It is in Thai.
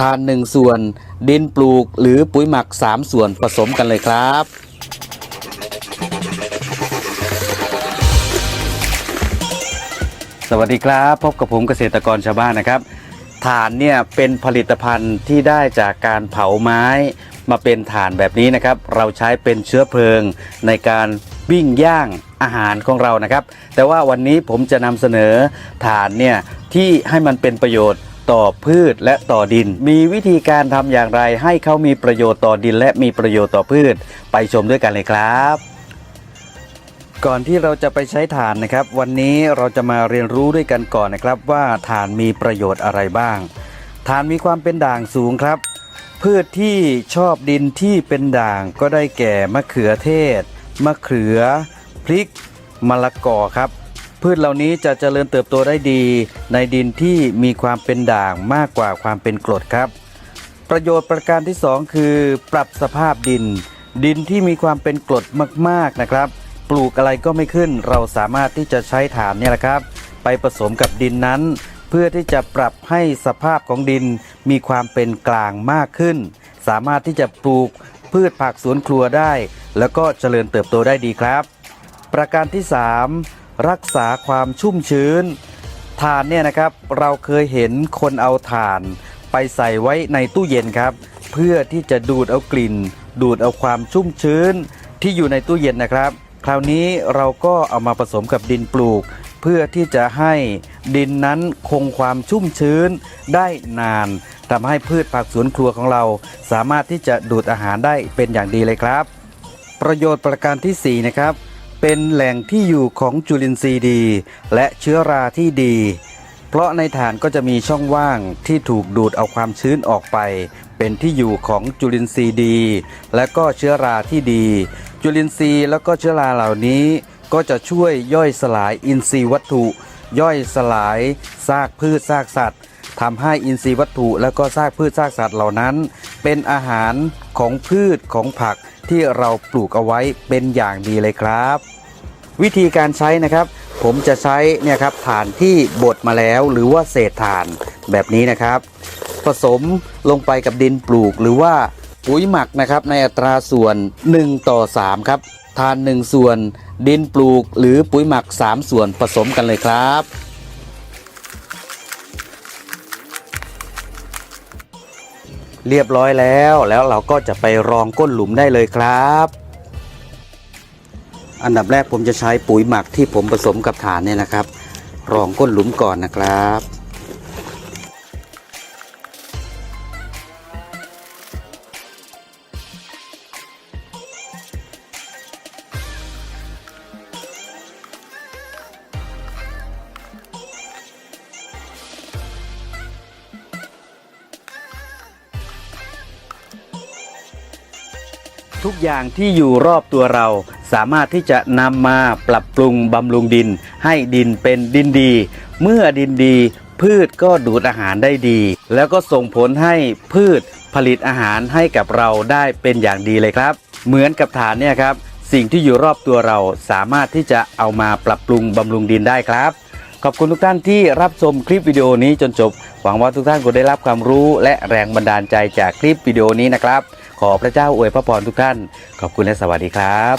ทาน 1 ส่วน ดินปลูกหรือปุ๋ยหมัก 3 ส่วนผสมกันเลยครับสวัสดีครับพบกับผมเกษตรกรชาวบ้านนะครับถ่านเนี่ยเป็นผลิตภัณฑ์ที่ได้จากการเผาไม้มาเป็นถ่านแบบนี้นะครับ เราใช้เป็นเชื้อเพลิงในการวิ่งย่างอาหารของเรานะครับ แต่ว่าวันนี้ผมจะนำเสนอถ่านเนี่ยที่ให้มันเป็นประโยชน์ ต่อพืชและต่อดิน มีวิธีการทำอย่างไรให้เขามีประโยชน์ต่อดิน และมีประโยชน์ต่อพืช ไปชมด้วยกันเลยครับ ก่อนที่เราจะไปใช้ถ่านนะครับ วันนี้เราจะมาเรียนรู้ด้วยกันก่อนนะครับ ว่าถ่านมีประโยชน์อะไรบ้างถ่านมีความเป็นด่างสูงครับ พืชที่ชอบดินที่เป็นด่างก็ได้แก่มะเขือเทศ มะเขือ พริกมะละกอครับ พืชเหล่านี้จะเจริญเติบโตได้ดี ในดินที่มีความเป็นด่างมากกว่าความเป็นกรดครับ ประโยชน์ประการที่ 2 คือ ปรับสภาพดิน ดินที่มีความเป็นกรดมากๆนะครับ ปลูกอะไรก็ไม่ขึ้น เราสามารถที่จะใช้ถ่านเนี่ยแหละครับ ไปผสมกับดินนั้น เพื่อที่จะปรับให้สภาพของดินมีความเป็นกลางมากขึ้น สามารถที่จะปลูกพืชผักสวนครัวได้ แล้วก็เจริญเติบโตได้ดีครับ ประการที่ 3 รักษาความชุ่มชื้นถ่านเนี่ยนะครับเราเคยเห็นคนเอาถ่าน ไปใส่ไว้ในตู้เย็นครับ เพื่อที่จะดูดเอากลิ่น ดูดเอาความชุ่มชื้นที่อยู่ในตู้เย็นนะครับ คราวนี้เราก็เอามาผสมกับดินปลูก เพื่อที่จะให้ดินนั้นคงความชุ่มชื้นได้นานทำให้พืชผักสวนครัวของเรา สามารถที่จะดูดอาหารได้เป็นอย่างดีเลยครับ ประโยชน์ประการทีสี่4นะครับ เป็นแหล่งที่อยู่ของจุลินทรีย์ดี และเชื้อราที่ดี เพราะในฐานก็จะมีช่องว่างที่ถูกดูดเอาความชื้นออกไป เป็นที่อยู่ของจุลินทรีย์ดี และก็เชื้อราที่ดี จุลินทรีย์แล้วก็เชื้อราเหล่านี้ ก็จะช่วยย่อยสลายอินทรีย์วัตถุ ย่อยสลายซากพืชซากสัตว์ทำให้อินทรีย์วัตถุและก็ซากพืชซากสัตว์เหล่านั้น เป็นอาหาร ของพืชของผักที่เราปลูกเอาไว้เป็นอย่างดีเลยครับ วิธีการใช้นะครับ ผมจะใช้เนี่ยครับถ่านที่บดมาแล้วหรือว่าเศษถ่านแบบนี้นะครับ ผสมลงไปกับดินปลูกหรือว่าปุ๋ยหมักนะครับในอัตราส่วน 1 ต่อ 3 ครับทาน 1 ส่วน ดินปลูกหรือปุ๋ยหมัก 3 ส่วนผสมกันเลยครับ เรียบร้อยแล้ว แล้วเราก็จะไปรองก้นหลุมได้เลยครับ อันดับแรกผมจะใช้ปุ๋ยหมักที่ผมผสมกับฐานเนี่ยนะครับ รองก้นหลุมก่อนนะครับ ทุกอย่างที่อยู่รอบตัวเรา สามารถที่จะนำมาปรับปรุงบำรุงดิน ให้ดินเป็นดินดี เมื่อดินดี พืชก็ดูดอาหารได้ดี แล้วก็ส่งผลให้พืชผลิตอาหารให้กับเราได้เป็นอย่างดีเลยครับ เหมือนกับฐานเนี่ยครับ สิ่งที่อยู่รอบตัวเราสามารถที่จะเอามาปรับปรุงบำรุงดินได้ครับ ขอบคุณทุกท่านที่รับชมคลิปวิดีโอนี้จนจบ หวังว่าทุกท่านคงได้รับความรู้และแรงบันดาลใจจากคลิปวิดีโอนี้นะครับ ขอพระเจ้าอวยพระพรทุกท่าน ขอบคุณและสวัสดีครับ